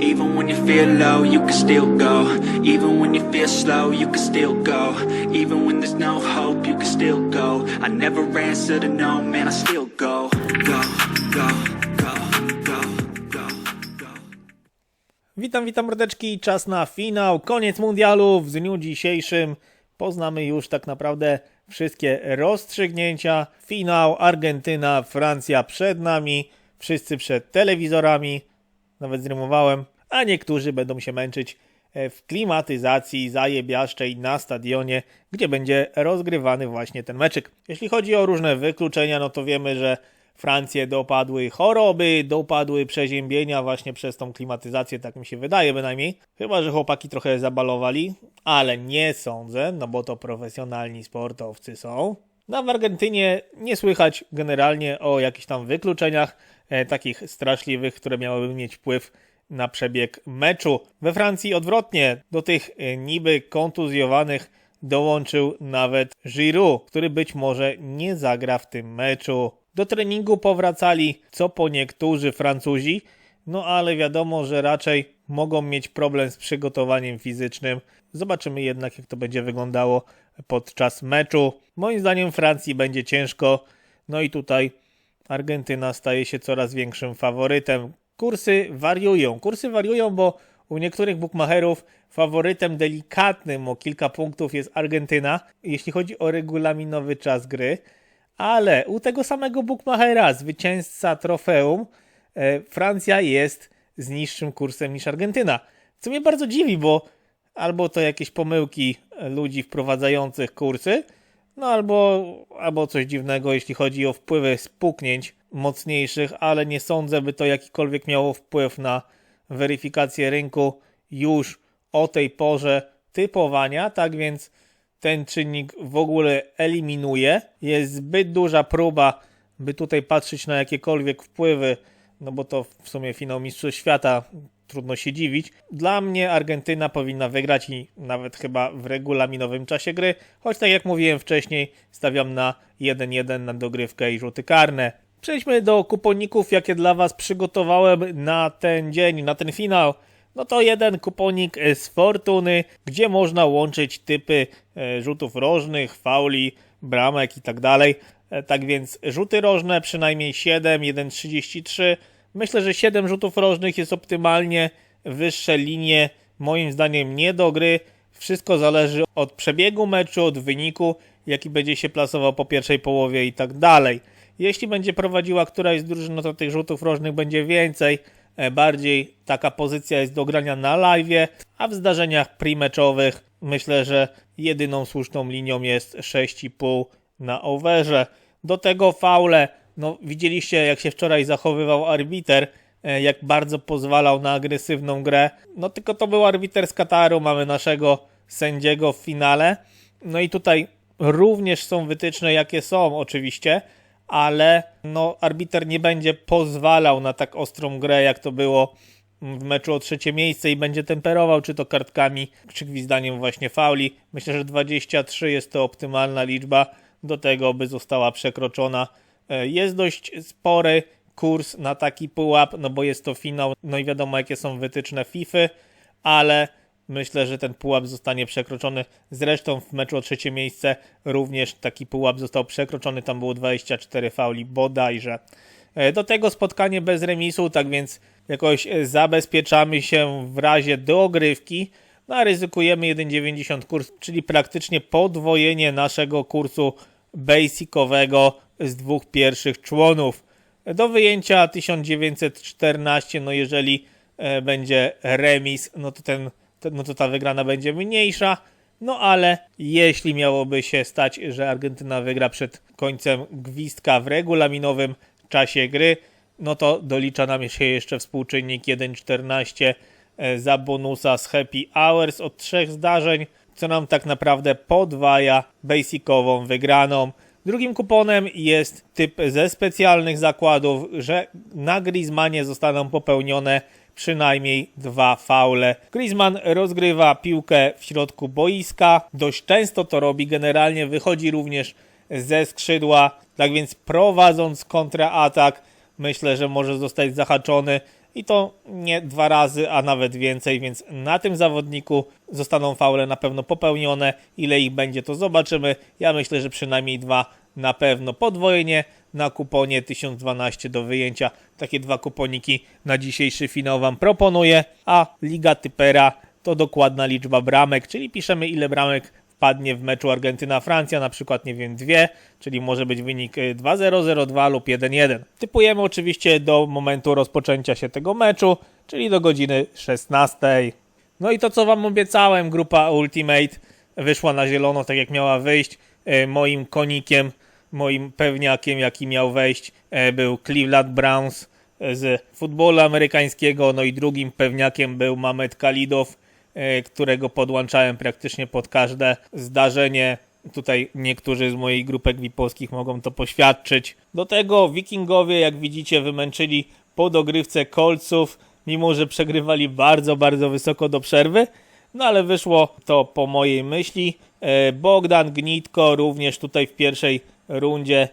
Even when you feel low, you can still go. Even when you feel slow, you can still go. Even when there's no hope, you can still go. I never answer to no, man, I still go. Go, go, go, go, go. Witam, witam mordeczki. Czas na finał, koniec mundialu. W dniu dzisiejszym poznamy już tak naprawdę wszystkie rozstrzygnięcia. Finał Argentyna, Francja przed nami, wszyscy przed telewizorami. Nawet zrymowałem, a niektórzy będą się męczyć e, w klimatyzacji zajebiaszczej na stadionie, gdzie będzie rozgrywany właśnie ten meczyk. Jeśli chodzi o różne wykluczenia, no to wiemy, że Francję dopadły choroby, dopadły przeziębienia właśnie przez tą klimatyzację, tak mi się wydaje bynajmniej. Chyba, że chłopaki trochę zabalowali, ale nie sądzę, no bo to profesjonalni sportowcy są. No w Argentynie nie słychać generalnie o jakichś tam wykluczeniach e, takich straszliwych, które miałyby mieć wpływ na przebieg meczu. We Francji odwrotnie, do tych e, niby kontuzjowanych dołączył nawet Giroud, który być może nie zagra w tym meczu. Do treningu powracali co po niektórzy Francuzi, no ale wiadomo, że raczej mogą mieć problem z przygotowaniem fizycznym. Zobaczymy jednak, jak to będzie wyglądało podczas meczu. Moim zdaniem Francji będzie ciężko, no i tutaj Argentyna staje się coraz większym faworytem. Kursy wariują. Kursy wariują, bo u niektórych bookmacherów faworytem delikatnym o kilka punktów jest Argentyna, jeśli chodzi o regulaminowy czas gry. Ale u tego samego bookmachera, zwycięzca trofeum, e, Francja jest z niższym kursem niż Argentyna. Co mnie bardzo dziwi, bo albo to jakieś pomyłki ludzi wprowadzających kursy, no albo, albo coś dziwnego, jeśli chodzi o wpływy spuknięć mocniejszych, ale nie sądzę, by to jakikolwiek miało wpływ na weryfikację rynku już o tej porze typowania, tak więc ten czynnik w ogóle eliminuje. Jest zbyt duża próba, by tutaj patrzeć na jakiekolwiek wpływy, no bo to w sumie finał Mistrzostw Świata, trudno się dziwić. Dla mnie Argentyna powinna wygrać i nawet chyba w regulaminowym czasie gry, choć tak jak mówiłem wcześniej, stawiam na 1-1 na dogrywkę i rzuty karne. Przejdźmy do kuponików, jakie dla Was przygotowałem na ten dzień, na ten finał. No to jeden kuponik z Fortuny, gdzie można łączyć typy e, rzutów rożnych, fauli, bramek i tak dalej. E, Tak więc rzuty rożne przynajmniej 7, 1,33. Myślę, że 7 rzutów rożnych jest optymalnie. Wyższe linie moim zdaniem nie do gry. Wszystko zależy od przebiegu meczu, od wyniku, jaki będzie się plasował po pierwszej połowie i tak dalej. Jeśli będzie prowadziła któraś z drużyn, no to tych rzutów rożnych będzie więcej. E, Bardziej taka pozycja jest do grania na live, a w zdarzeniach pre-meczowych myślę, że jedyną słuszną linią jest 6,5 na overze. Do tego faule, no widzieliście jak się wczoraj zachowywał arbiter, e, jak bardzo pozwalał na agresywną grę. No tylko to był arbiter z Kataru, mamy naszego sędziego w finale. No i tutaj również są wytyczne jakie są oczywiście, ale no arbiter nie będzie pozwalał na tak ostrą grę jak to było w meczu o trzecie miejsce i będzie temperował czy to kartkami, czy gwizdaniem właśnie fauli. Myślę, że 23 jest to optymalna liczba do tego, by została przekroczona. E, Jest dość spory kurs na taki pułap, no bo jest to finał, no i wiadomo jakie są wytyczne FIFA, ale myślę, że ten pułap zostanie przekroczony. Zresztą w meczu o trzecie miejsce również taki pułap został przekroczony, tam było 24 fauli bodajże. E, Do tego spotkanie bez remisu, tak więc jakoś e, zabezpieczamy się w razie dogrywki. No a ryzykujemy 1,90 kurs, czyli praktycznie podwojenie naszego kursu basicowego z dwóch pierwszych członów. Do wyjęcia 1914, no jeżeli e, będzie remis, no to, ten, no to ta wygrana będzie mniejsza. No ale jeśli miałoby się stać, że Argentyna wygra przed końcem gwizdka w regulaminowym czasie gry, no to dolicza nam się jeszcze współczynnik 1,14 e, za bonusa z Happy Hours od trzech zdarzeń, co nam tak naprawdę podwaja basicową wygraną. Drugim kuponem jest typ ze specjalnych zakładów, że na Griezmanie zostaną popełnione przynajmniej dwa faule. Griezmann rozgrywa piłkę w środku boiska, dość często to robi, generalnie wychodzi również ze skrzydła, tak więc prowadząc kontraatak, myślę, że może zostać zahaczony i to nie dwa razy, a nawet więcej, więc na tym zawodniku zostaną faule na pewno popełnione. Ile ich będzie, to zobaczymy. Ja myślę, że przynajmniej dwa na pewno podwojenie na kuponie 1012 do wyjęcia. Takie dwa kuponiki na dzisiejszy finał Wam proponuję. A Liga Typera to dokładna liczba bramek, czyli piszemy ile bramek wpadnie w meczu Argentyna-Francja, na przykład, nie wiem, dwie, czyli może być wynik y, 2-0, 0-2 lub 1-1. Typujemy oczywiście do momentu rozpoczęcia się tego meczu, czyli do godziny 16. No i to, co Wam obiecałem, grupa Ultimate wyszła na zielono, tak jak miała wyjść. E, Moim konikiem, moim pewniakiem, jaki miał wejść, e, był Cleveland Browns z futbolu amerykańskiego. No i drugim pewniakiem był Mamet Kalidow, którego podłączałem praktycznie pod każde zdarzenie. Tutaj niektórzy z moich grupek VIP-owskich mogą to poświadczyć. Do tego Wikingowie, jak widzicie, wymęczyli po dogrywce Coltsów, mimo że przegrywali bardzo, bardzo wysoko do przerwy. No ale wyszło to po mojej myśli. E, Bogdan Gnitko również tutaj w pierwszej rundzie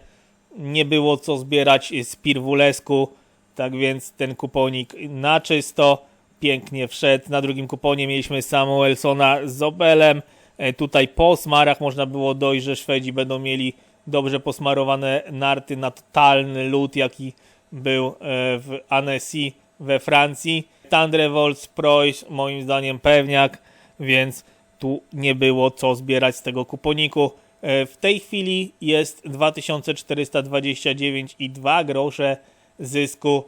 nie było co zbierać z Pirwulesku, tak więc ten kuponik na czysto pięknie wszedł. Na drugim kuponie mieliśmy Samuelsona z Opelem. E, Tutaj po smarach można było dojść, że Szwedzi będą mieli dobrze posmarowane narty na totalny lód, jaki był e, w Annecy we Francji. Tandrevolts, Preuss, moim zdaniem pewniak, więc tu nie było co zbierać z tego kuponiku. E, W tej chwili jest 2429,2 grosze zysku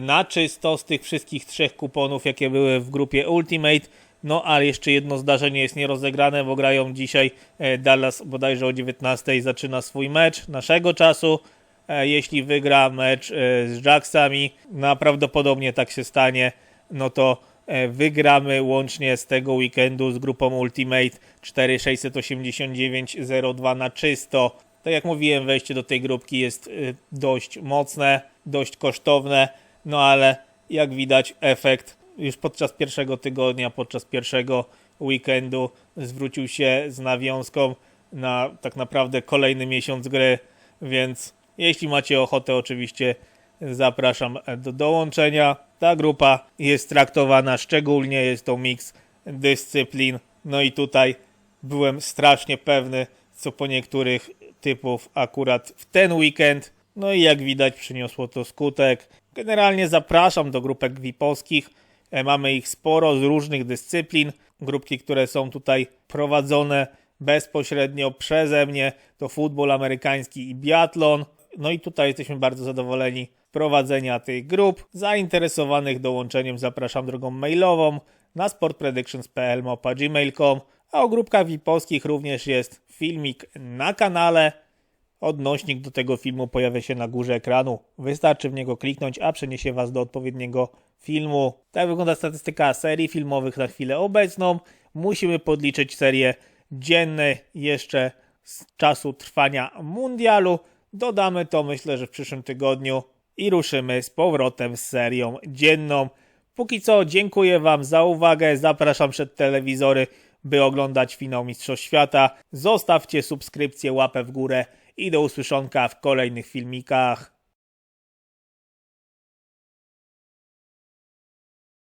na czysto z tych wszystkich trzech kuponów, jakie były w grupie Ultimate. No ale jeszcze jedno zdarzenie jest nierozegrane, bo grają dzisiaj e, Dallas bodajże o 19 zaczyna swój mecz naszego czasu. E, Jeśli wygra mecz e, z Jacksami, no prawdopodobnie tak się stanie, no to e, wygramy łącznie z tego weekendu z grupą Ultimate 4689.02 na czysto. Tak jak mówiłem, wejście do tej grupki jest dość mocne, dość kosztowne, no ale jak widać efekt już podczas pierwszego tygodnia, podczas pierwszego weekendu zwrócił się z nawiązką na tak naprawdę kolejny miesiąc gry, więc jeśli macie ochotę oczywiście zapraszam do dołączenia. Ta grupa jest traktowana szczególnie, jest to miks dyscyplin. No i tutaj byłem strasznie pewny co po niektórych typów akurat w ten weekend. No i jak widać przyniosło to skutek. Generalnie zapraszam do grupek VIP-owskich. E, Mamy ich sporo z różnych dyscyplin. Grupki, które są tutaj prowadzone bezpośrednio przeze mnie to futbol amerykański i biatlon. No i tutaj jesteśmy bardzo zadowoleni prowadzenia tych grup. Zainteresowanych dołączeniem zapraszam drogą mailową na sportpredictions.pl a o grupkach VIP-owskich również jest filmik na kanale. Odnośnik do tego filmu pojawia się na górze ekranu. Wystarczy w niego kliknąć, a przeniesie Was do odpowiedniego filmu. Tak wygląda statystyka serii filmowych na chwilę obecną. Musimy podliczyć serię dzienne jeszcze z czasu trwania mundialu. Dodamy to myślę, że w przyszłym tygodniu i ruszymy z powrotem z serią dzienną. Póki co dziękuję Wam za uwagę. Zapraszam przed telewizory, by oglądać finał Mistrzostw Świata. Zostawcie subskrypcję, łapę w górę i do usłyszonka w kolejnych filmikach.